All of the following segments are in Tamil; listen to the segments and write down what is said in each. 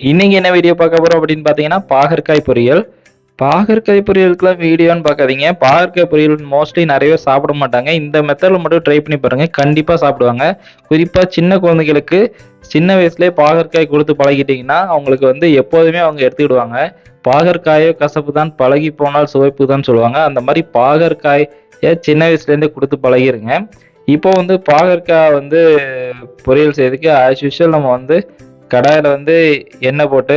இன்னைக்கு என்ன வீடியோ பார்க்க போறோம் அப்படின்னு பார்த்தீங்கன்னா பாகற்காய் பொரியல். பாகற்காய் பொரியலுக்குலாம் வீடியோன்னு பார்க்காதீங்க. பாகற்காய் பொரியல் மோஸ்ட்லி நிறைய பேர் சாப்பிட மாட்டாங்க. இந்த மெத்தடில் மட்டும் ட்ரை பண்ணி பாருங்கள் கண்டிப்பாக சாப்பிடுவாங்க. குறிப்பாக சின்ன குழந்தைகளுக்கு சின்ன வயசுலேயே பாகற்காய் கொடுத்து பழகிட்டிங்கன்னா அவங்களுக்கு வந்து எப்போதுமே அவங்க எடுத்துக்கிடுவாங்க. பாகற்காயோ கசப்பு தான் பழகி போனால் சுவைப்பு தான் சொல்லுவாங்க. அந்த மாதிரி பாகற்காயை சின்ன வயசுலேருந்தே கொடுத்து பழகிருங்க. இப்போ வந்து பாகற்காய் வந்து பொரியல் செய்யறதுக்கு ஆஸ் யூஷுவல் நம்ம வந்து கடாயில் வந்து எண்ணெய் போட்டு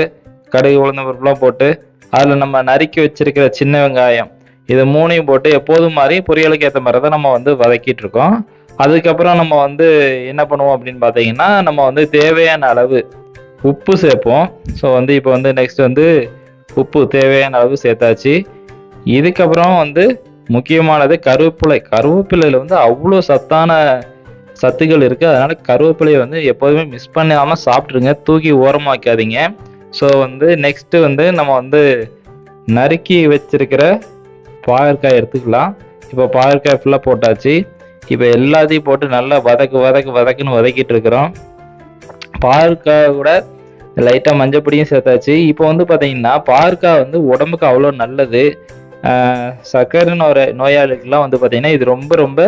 கடுகு உளுந்த பருப்புலாம் போட்டு அதில் நம்ம நறுக்கி வச்சிருக்கிற சின்ன வெங்காயம் இது மூணையும் போட்டு எப்போதும் மாதிரி பொரியலுக்கு ஏற்ற மாதிரி தான் நம்ம வந்து வதக்கிட்டு இருக்கோம். அதுக்கப்புறம் நம்ம வந்து என்ன பண்ணுவோம் அப்படின்னு பார்த்தீங்கன்னா நம்ம வந்து தேவையான அளவு உப்பு சேர்ப்போம். ஸோ வந்து இப்போ வந்து நெக்ஸ்ட் வந்து உப்பு தேவையான அளவு சேர்த்தாச்சு. இதுக்கப்புறம் வந்து முக்கியமானது கருவேப்பிலை. கருவேப்பிலையில் வந்து அவ்வளோ சத்தான சத்துக்கள் இருக்குது அதனால் கருவேப்பிலையை வந்து எப்போதுமே மிஸ் பண்ணாமல் சாப்பிட்ருங்க தூக்கி ஓரமாக்காதீங்க. ஸோ வந்து நெக்ஸ்ட்டு வந்து நம்ம வந்து நறுக்கி வச்சிருக்கிற பாகற்காய் எடுத்துக்கலாம். இப்போ பாகற்காய் ஃபுல்லாக போட்டாச்சு. இப்போ எல்லாத்தையும் போட்டு நல்லா வதக்கு வதக்கு வதக்குன்னு வதக்கிட்டு இருக்கிறோம். பாகற்காய் கூட லைட்டாக மஞ்சப்பொடியும் சேர்த்தாச்சு. இப்போ வந்து பார்த்தீங்கன்னா பாகற்காய் வந்து உடம்புக்கு அவ்வளோ நல்லது. ஆஹ் சர்க்கரை நோய் நோயாளிகள்லாம் வந்து பார்த்தீங்கன்னா இது ரொம்ப ரொம்ப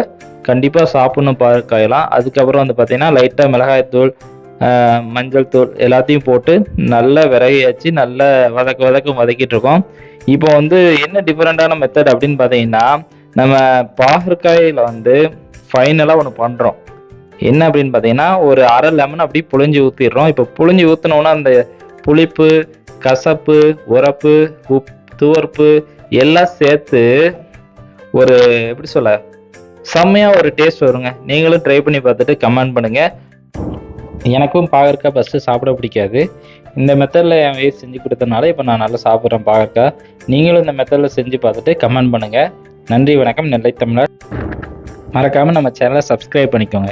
கண்டிப்பாக சாப்பிடணும் பார்க்கலாம் அதுக்கப்புறம் வந்து பார்த்தீங்கன்னா லைட்டாக மிளகாய்த்தூள் மஞ்சள் தூள் எல்லாத்தையும் போட்டு நல்லா விறகையாச்சு நல்லா வதக்க வதக்க வதக்கிட்டு இருக்கோம். இப்போ வந்து என்ன டிஃப்ரெண்ட்டான மெத்தட் அப்படின்னு பார்த்தீங்கன்னா நம்ம பாகற்காயில் வந்து ஃபைனலாக ஒன்று பண்ணுறோம் என்ன அப்படின்னு பார்த்தீங்கன்னா ஒரு அரை லெமன் அப்படி புளிஞ்சு ஊற்றிடுறோம் இப்போ புளிஞ்சு ஊற்றினோன்னா அந்த புளிப்பு கசப்பு உரப்பு உப் துவர்ப்பு எல்லாம் சேர்த்து ஒரு எப்படி சொல்ல செம்மையாக ஒரு டேஸ்ட் வருங்க. நீங்களும் ட்ரை பண்ணி பார்த்துட்டு கமெண்ட் பண்ணுங்கள் எனக்கும் பாகற்காய் ஃபஸ்ட்டு சாப்பிட பிடிக்காது. இந்த மெத்தடில் என் வயசு செஞ்சு கொடுத்தனால இப்போ நான் நல்லா சாப்பிட்றேன் பாகற்காய். நீங்களும் இந்த மெத்தடில் செஞ்சு பார்த்துட்டு கமெண்ட் பண்ணுங்கள் நன்றி வணக்கம். நெல்லை தமிழர். மறக்காமல் நம்ம சேனலை சப்ஸ்கிரைப் பண்ணிக்கோங்க.